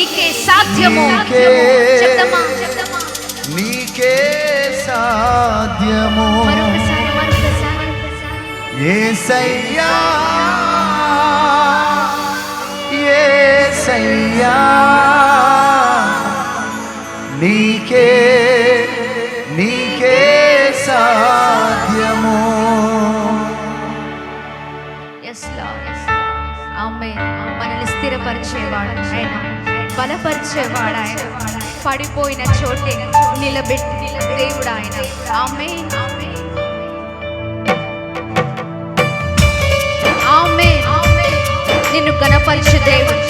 నీకే సాధ్యము. చెప్తామా నీకే సాధ్యము. ఏసయ్యా ఏసయ్యా నీకే నీకే సాధ్యము. ఎస్ లా ఆమె మనల్ని స్థిరపరిచేవాడు. బలపరిచేవాడు ఆయన పడిపోయిన చోటే నిలబెట్టి దేవుడు ఆయన ఆమె ఆమె నిన్ను గణపరిచే దేవుడు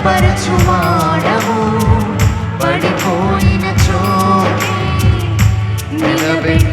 బలపరచువాడవు పడిపోయిన చోటే నిలబెట్టి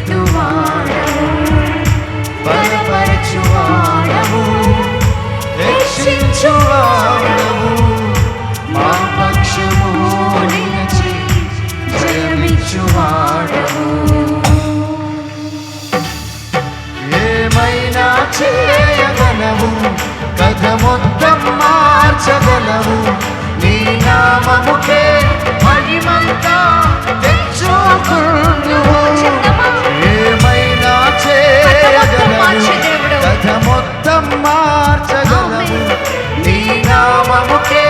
నామముకే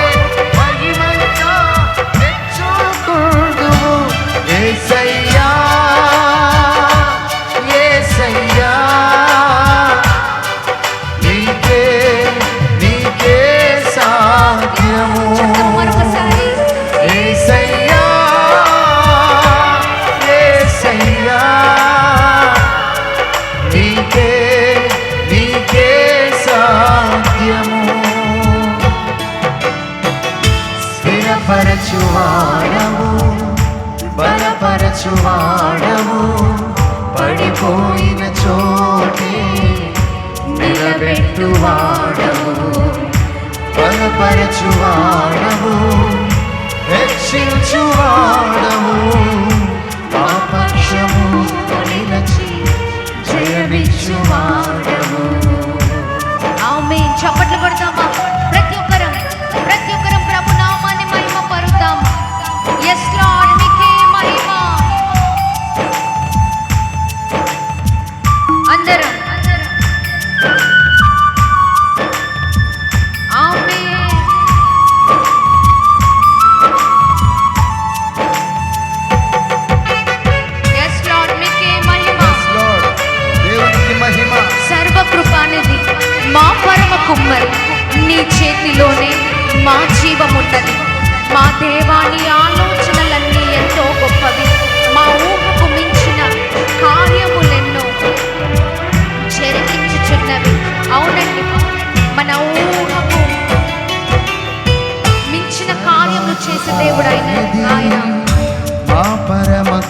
ప్రాణము పడిపోయిన చోటే నిలబెట్టువాడము బలపరచువాడము రక్షించువాడము పాపక్షము నిలచి జయమిచ్చువాడము ఆమె చప్పట్లు పడతాం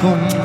corazón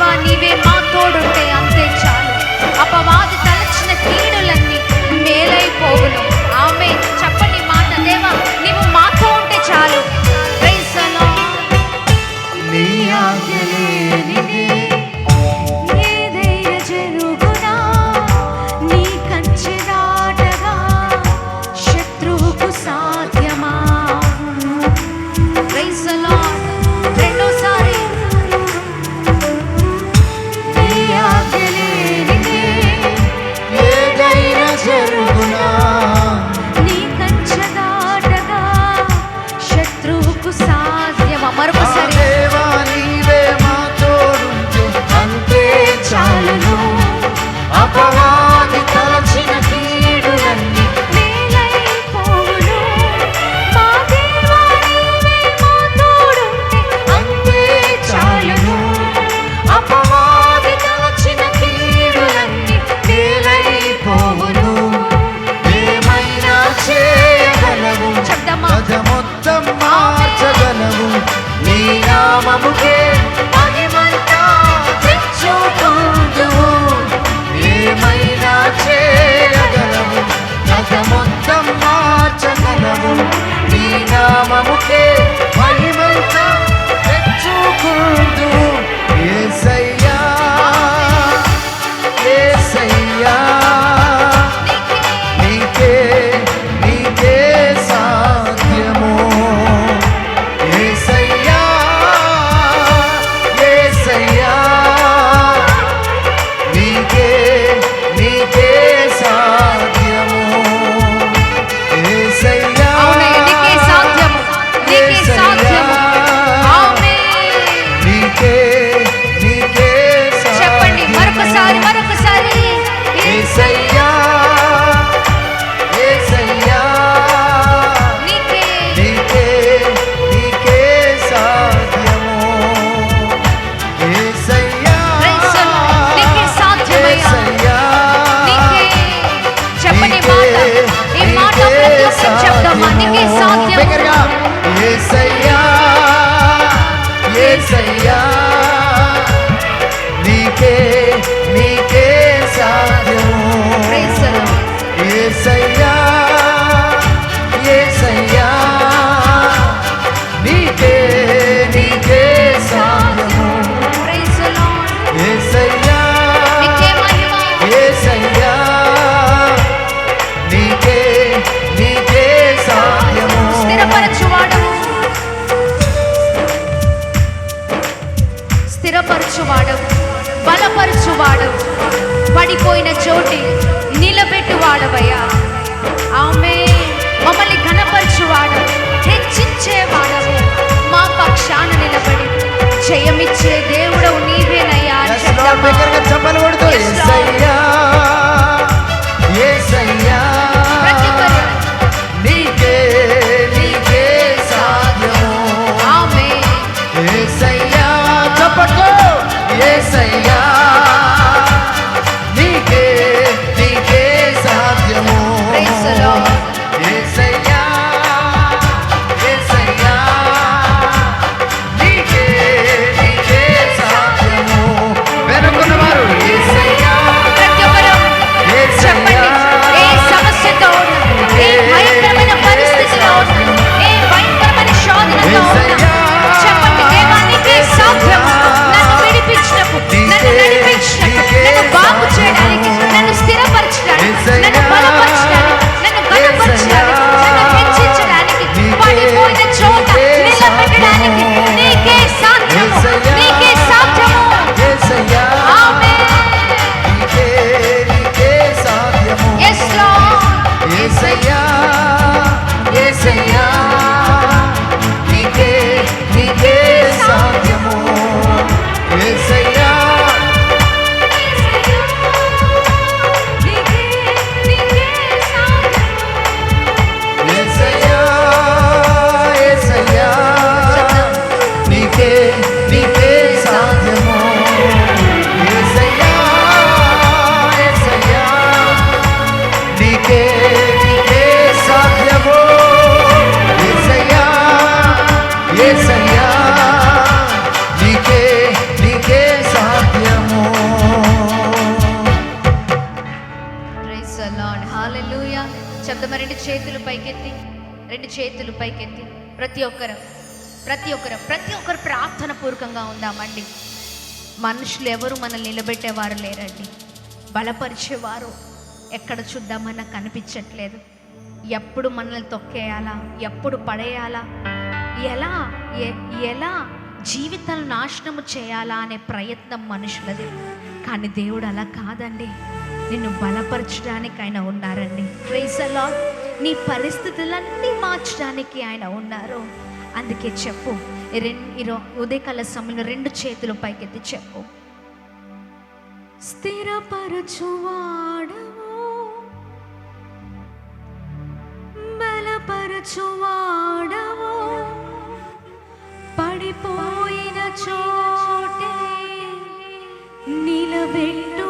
దేవా నీవే మా తోడుంటే అంతే చాలు. అపవాది తలచిన కీడులన్నీ మేలైపోవును. ఆమె చెప్పని మాట దేవా నీవు మాతో ఉంటే చాలు. నీ ఆజ్ఞలే complicated. చేతులు పైకెత్తి రెండు చేతులు పైకెత్తి ప్రతి ఒక్కరు ప్రతి ఒక్కరు ప్రతి ఒక్కరు ప్రార్థన పూర్వకంగా ఉందామండి. మనుషులు ఎవరు మనల్ని నిలబెట్టేవారు లేరండి. బలపరిచేవారు ఎక్కడ చూద్దామన్నా కనిపించట్లేదు. ఎప్పుడు మనల్ని తొక్కేయాలా? ఎప్పుడు పడేయాలా? ఎలా ఎలా జీవితాలు నాశనము చేయాలా అనే ప్రయత్నం మనుషులది. కానీ దేవుడు అలా కాదండి. నిన్ను బలపరచడానికి ఆయన ఉన్నారండి ప్రైజ్ నీ పరిస్థితులన్నీ మార్చడానికి ఆయన ఉన్నారు. అందుకే చెప్పు. రెండు ఉదయకాల సమయంలో రెండు చేతులు పైకెత్తి చెప్పు. స్థిరపరచువాడవు. బలపరచువాడవు. పడిపోయిన చోటే నిలబెట్టు.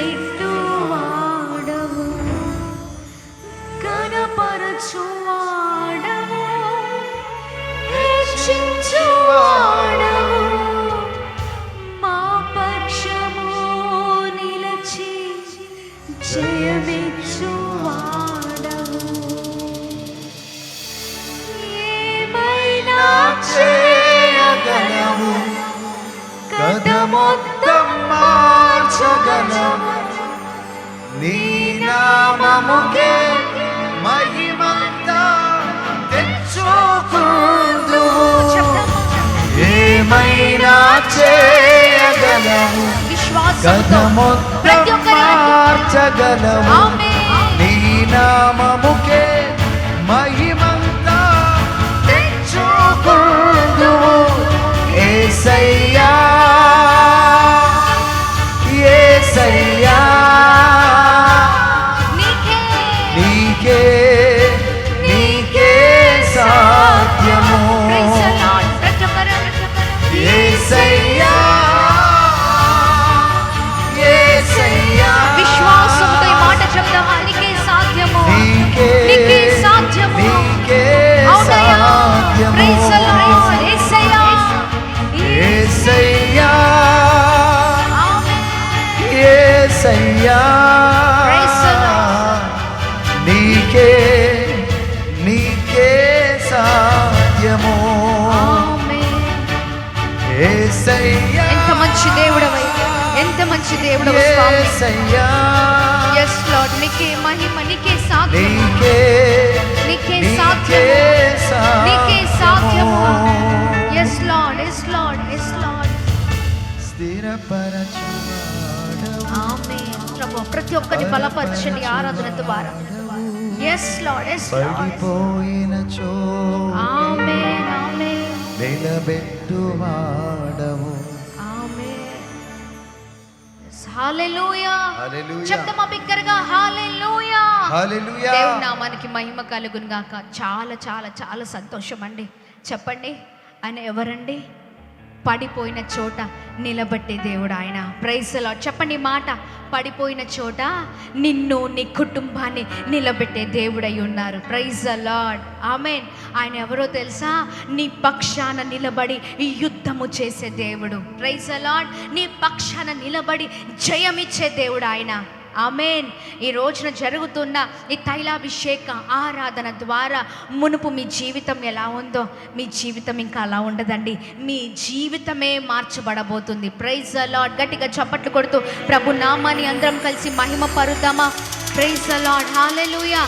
పెట్టువాడవు కనపరచు చేయగలవు గతమొత్తం మార్చగలవు నీ నామముకే మహి దేవుడు స్వామి? ఎస్ లార్డ్ నీకే మహిమ నీకే సాధ్యం నీకే నీకే నీకే సాధ్యము నీకే సాధ్యము సాధ్యము yes Lord yes Lord yes Lord స్థిరపరచువాడవు. ఆమేన్. ప్రభు ప్రతి ఒక్కరిని బలపరచండి ఆరాధన ద్వారా. ఎస్ లార్డ్ ఎస్ లార్డ్ పడిపోయిన చో ఆమేన్ ఆమేన్. నిలబెట్టువాడవు. ఆమేన్ హల్లెలూయా హల్లెలూయా. చెప్తామా బిగ్గరగా? హల్లెలూయా హల్లెలూయా దేవుని నామానికి మహిమ కలుగును గాక చాలా చాలా చాలా సంతోషం అండి చెప్పండి. ఆయన ఎవరండి? పడిపోయిన చోట నిలబెట్టే దేవుడు ఆయన. ప్రైజ్లో చెప్పండి మాట. పడిపోయిన చోట నిన్ను నీ కుటుంబాన్ని నిలబెట్టే దేవుడై ఉన్నారు. ప్రైజ్ లార్డ్ ఆమెన్ ఆయన ఎవరో తెలుసా? నీ పక్షాన నిలబడి యుద్ధము చేసే దేవుడు. ప్రైజ్ లార్డ్ నీ పక్షాన నిలబడి జయమిచ్చే దేవుడు ఆయన. ఆమెన్. ఈ రోజున జరుగుతున్న ఈ తైలాభిషేక ఆరాధన ద్వారా మునుపు మీ జీవితం ఎలా ఉందో మీ జీవితం ఇంకా అలా ఉండదండి. మీ జీవితమే మార్చబడబోతుంది. ప్రైజ్ అలాడ్ గట్టిగా చప్పట్లు కొడుతూ ప్రభు నామాన్ని అందరం కలిసి మహిమ పరుద్దామా ప్రైజ్ అలాడ్ హాలెలుయా